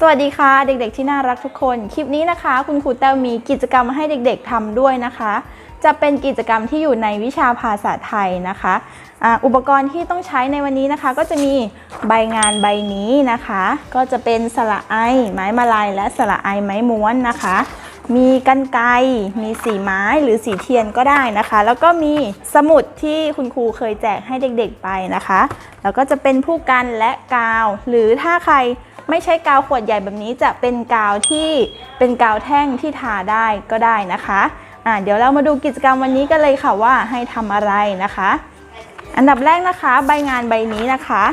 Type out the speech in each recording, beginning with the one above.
สวัสดีค่ะ เด็กๆที่น่ารักทุกคน คลิปนี้นะคะ คุณครูแต้วมีกิจกรรมมาให้เด็กๆทำด้วยนะคะ จะเป็นกิจกรรมที่อยู่ในวิชาภาษาไทยนะคะออุปกรณ์ที่ต้องใช้ในวันนี้นะคะ ก็จะมีใบงานใบนี้นะคะ ก็จะเป็นสระไอ ไม้มาลายและสระไอไม้ม้วนนะคะ มีกันไกมีสีไม้หรือสีเทียนก็ได้นะคะ แล้วก็มีสมุดที่คุณครูเคยแจกให้เด็กๆไปนะคะ แล้วก็จะเป็นผู้กันและกาว หรือถ้าใคร ไม่ใช้กาวขวดใหญ่แบบนี้จะเป็นกาวที่เป็นกาวแท่งที่ทาได้ก็ได้นะคะอ่าเดี๋ยวเรามาดูกิจกรรมวันนี้กันเลยค่ะว่าให้ทำอะไรนะคะ อันดับแรกนะคะใบงานใบนี้นะคะ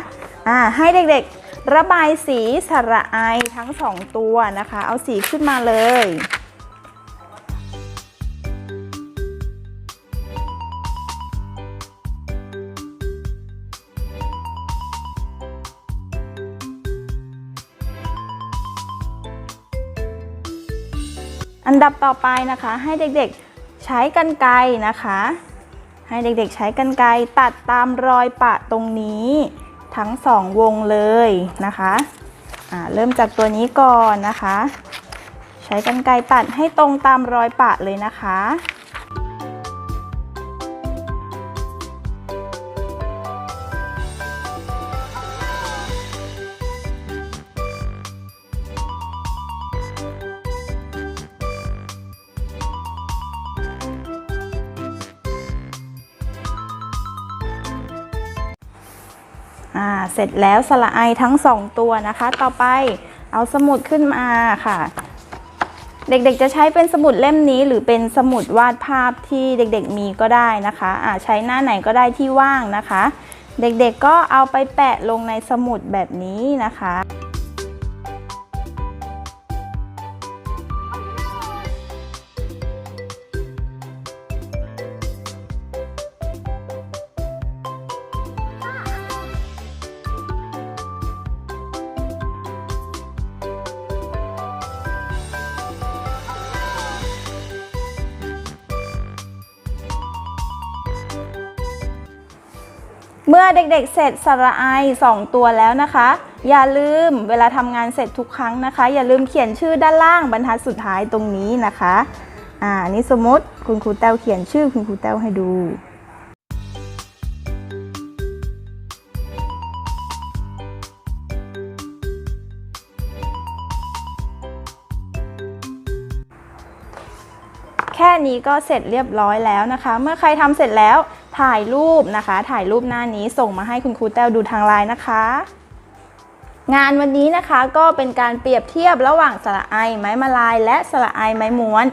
อ่าให้เด็กๆระบายสีสระไอทั้งสองตัวนะคะ เอาสีขึ้นมาเลย อันดับต่อไปนะคะ ให้เด็กๆใช้กันไกรนะคะ ให้เด็กๆใช้กันไกรตัดตามรอยปะตรงนี้ทั้งสองวงเลยนะคะเริ่มจากตัวนี้ก่อนนะคะ ใช้กันไกรตัดให้ตรงตามรอยปะเลยนะคะ อ่าเสร็จแล้วสละไอทั้งสองตัวนะคะ ต่อไปเอาสมุดขึ้นมาค่ะ เด็กๆจะใช้เป็นสมุดเล่มนี้หรือเป็นสมุดวาดภาพที่เด็กๆมีก็ได้นะคะอ่าใช้หน้าไหนก็ได้ที่ว่างนะคะ เด็กๆก็เอาไปแปะลงในสมุดแบบนี้นะคะ เมื่อเด็กๆเสร็จสระไอสองตัวแล้วนะคะ อย่าลืมเวลาทำงานเสร็จทุกครั้งนะคะ อย่าลืมเขียนชื่อด้านล่างบรรทัดสุดท้ายตรงนี้นะคะ อ่านี่สมมติคุณครูแต้วเขียนชื่อคุณครูแต้วให้ดูแค่นี้ก็เสร็จเรียบร้อยแล้วนะคะ เมื่อใครทำเสร็จแล้ว ถ่ายรูปนะคะ ถ่ายรูปหน้านี้ส่งมาให้คุณครูแต้วดูทางไลน์นะคะ งานวันนี้นะคะก็เป็นการเปรียบเทียบระหว่างสระไอไม้มาลาย และสระไอไม้ม้วน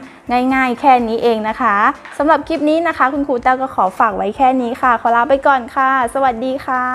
ง่ายๆ แค่นี้เองนะคะสำหรับคลิปนี้นะคะ คุณครูแต้วก็ขอฝากไว้แค่นี้ค่ะ ขอลาไปก่อนค่ะ สวัสดีค่ะ